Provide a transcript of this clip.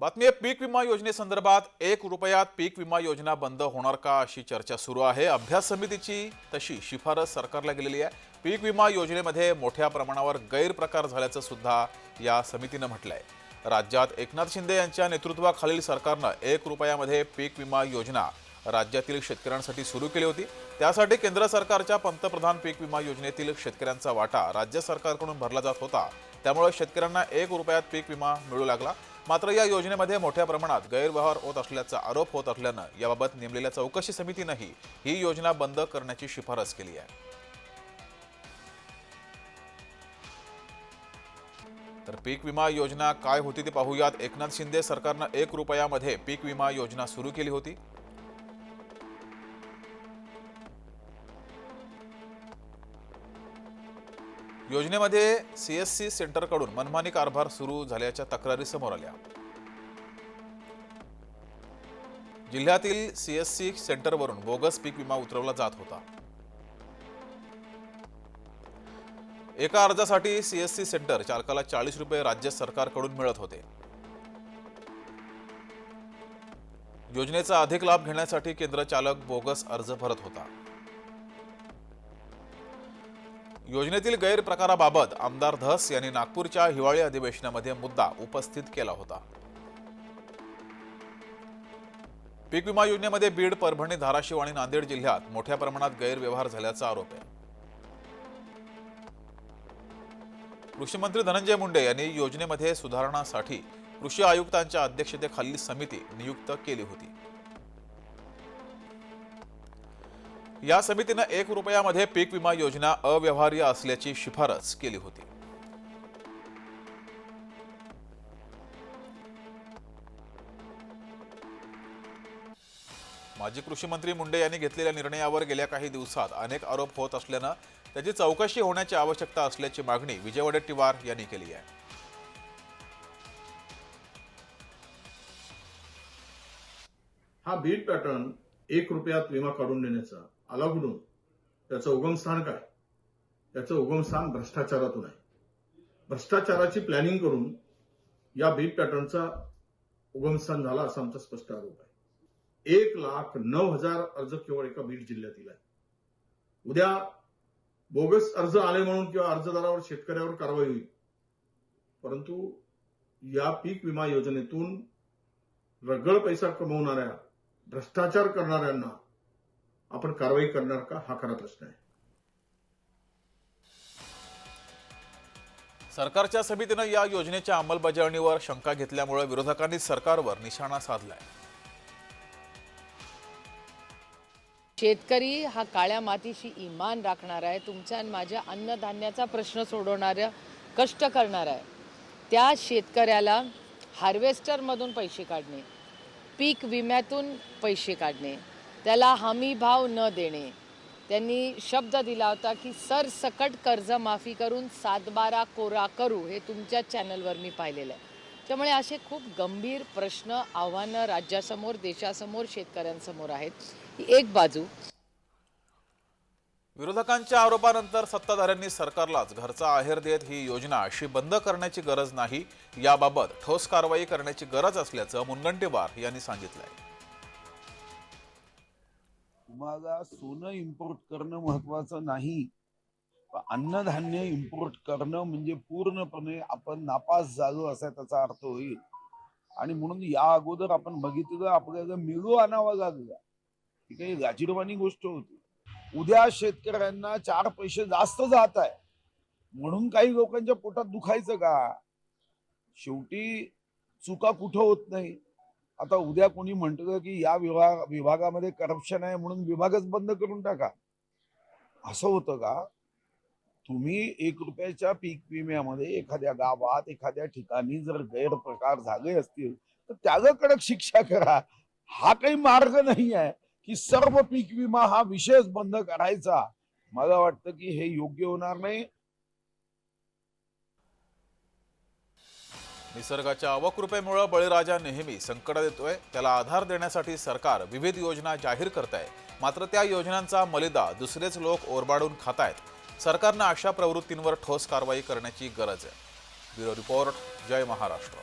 बातमी आहे पीक विमा योजनेसंदर्भात एक रुपयात पीक विमा योजना बंद होणार का अशी चर्चा सुरू आहे. अभ्यास समितीची तशी शिफारस सरकारला गेलेली आहे. पीक विमा योजनेमध्ये मोठ्या प्रमाणावर गैरप्रकार झाल्याचं सुद्धा या समितीनं म्हटलं आहे राज्यात एकनाथ शिंदे यांच्या नेतृत्वाखालील सरकारनं एक रुपयामध्ये पीक विमा योजना राज्यातील शेतकऱ्यांसाठी सुरू केली होती. त्यासाठी केंद्र सरकारच्या पंतप्रधान पीक विमा योजनेतील शेतकऱ्यांचा वाटा राज्य सरकारकडून भरला जात होता. त्यामुळे शेतकऱ्यांना एक रुपयात पीक विमा मिळू लागला. मात्र या योजनेमध्ये मोठ्या प्रमाणात गैरव्यवहार होत असल्याचा आरोप होत असल्यानं याबाबत नेमलेल्या चौकशी समितीनंही ही योजना बंद करण्याची शिफारस केली आहे. तर पीक विमा योजना काय होती ते पाहूयात. एकनाथ शिंदे सरकारनं एक रुपयामध्ये पीक विमा योजना सुरू केली होती. योजनेमध्ये सीएससी सेंटरकडून मनमानी कारभार सुरू झाल्याच्या तक्रारी समोर आल्या. जिल्ह्यातील सीएससी सेंटरवरून बोगस पीक विमा उतरवला जात होता. एका अर्जासाठी सीएससी सेंटर चालकाला चाळीस रुपये राज्य सरकारकडून मिळत होते. योजनेचा अधिक लाभ घेण्यासाठी केंद्र चालक बोगस अर्ज भरत होता. योजनेतील गैरप्रकाराबाबत आमदार धस यांनी नागपूरच्या हिवाळी अधिवेशनामध्ये मुद्दा उपस्थित केला होता. पीक विमा योजनेमध्ये बीड परभणी धाराशिव आणि नांदेड जिल्ह्यात मोठ्या प्रमाणात गैरव्यवहार झाल्याचा आरोप आहे. कृषी मंत्री धनंजय मुंडे यांनी योजनेमध्ये सुधारणासाठी कृषी आयुक्तांच्या अध्यक्षतेखालील समिती नियुक्त केली होती. या समितीनं एक रुपयामध्ये पीक विमा योजना अव्यवहार्य असल्याची शिफारस केली होती. माजी कृषी मंत्री मुंडे यांनी घेतलेल्या निर्णयावर गेल्या काही दिवसात अनेक आरोप होत असल्यानं त्याची चौकशी होण्याची आवश्यकता असल्याची मागणी विजय वडेट्टीवार यांनी केली आहे. हा बीट पॅटर्न एक रुपयात विमा काढून देण्याचा आला कुठून त्याचं उगमस्थान काय? त्याचं उगमस्थान भ्रष्टाचारातून आहे. भ्रष्टाचाराची प्लॅनिंग करून या बीट पॅटर्नचा उगमस्थान झाला असा आमचा स्पष्ट आरोप आहे. एक लाख नऊ हजार अर्ज केवळ एका बीड जिल्ह्यातील आहे उद्या बोगस अर्ज आले म्हणून किंवा अर्जदारावर शेतकऱ्यावर कारवाई होईल. परंतु या पीक विमा योजनेतून रगळ पैसा कमवणाऱ्या भ्रष्टाचार करणाऱ्यांना आपण कारवाई करणार का? हा खरा प्रश्न आहे. सरकारच्या समितीनं या योजनेच्या अंमलबजावणीवर शंका घेतल्यामुळे विरोधकांनी सरकारवर निशाणा साधलाय. शेतकरी हा काळ्या मातीशी इमान राखणार आहे तुमच्या आणि माझ्या अन्नधान्याचा प्रश्न सोडवणाऱ्या कष्ट करणार आहे. त्या शेतकऱ्याला हार्वेस्टरमधून पैसे काढणे पीक विम्यातून पैसे काढणे. त्याला हमी भाव न देणे. त्यांनी शब्द दिला होता की सरसकट कर्जमाफी करून सातबारा कोरा करू हे तुमच्या चॅनलवर मी पाहिलेलं आहे. त्यामुळे असे खूप गंभीर प्रश्न आव्हानं राज्यासमोर देशासमोर शेतकऱ्यांसमोर आहेत. ही एक बाजू. विरोधकांच्या आरोपानंतर सत्ताधाऱ्यांनी सरकारलाच घरचा आहेर देत ही योजना अशी बंद करण्याची गरज नाही. याबाबत ठोस कारवाई करण्याची गरज असल्याचं मुनगंटीवार यांनी सांगितलंय. तुम्हाला सोनं इम्पोर्ट करणं महत्वाचं नाही. अन्नधान्य इम्पोर्ट करणं म्हणजे पूर्णपणे आपण नापास झालो असा त्याचा अर्थ होईल. आणि म्हणून या अगोदर आपण बघितलं आपल्याला मिळू आणावा लागला. ही काही गाजीरवाणी गोष्ट होती. उद्या शेतकऱ्यांना चार पैसे जास्त जात आहे. म्हणून काही लोकांच्या पोटात दुखायचं का? शेवटी चुका कुठं होत नाही? आता उद्या कोणी म्हणतं की या विभाग विभागामध्ये करप्शन आहे म्हणून विभागच बंद करून टाका. असं होतं का? तुम्ही एक रुपयाच्या पीक विम्यामध्ये एखाद्या गावात एखाद्या ठिकाणी जर गैरप्रकार झाले असतील तर त्याला कडक शिक्षा करा. हा काही मार्ग नाही आहे की सर्व पीक विमा हा विषयच बंद करायचा. मला वाटतं की हे योग्य होणार नाही. निसर्गाच्या अवकृपेमुळे बळीराजा नेहमी संकटात येतोय. त्याला आधार देण्यासाठी सरकार विविध योजना जाहीर करत आहे मात्र त्या योजनांचा मलिदा दुसरेच लोक ओरबाडून खातायत. सरकारनं अशा प्रवृत्तींवर ठोस कारवाई करण्याची गरज आहे. ब्युरो रिपोर्ट जय महाराष्ट्र.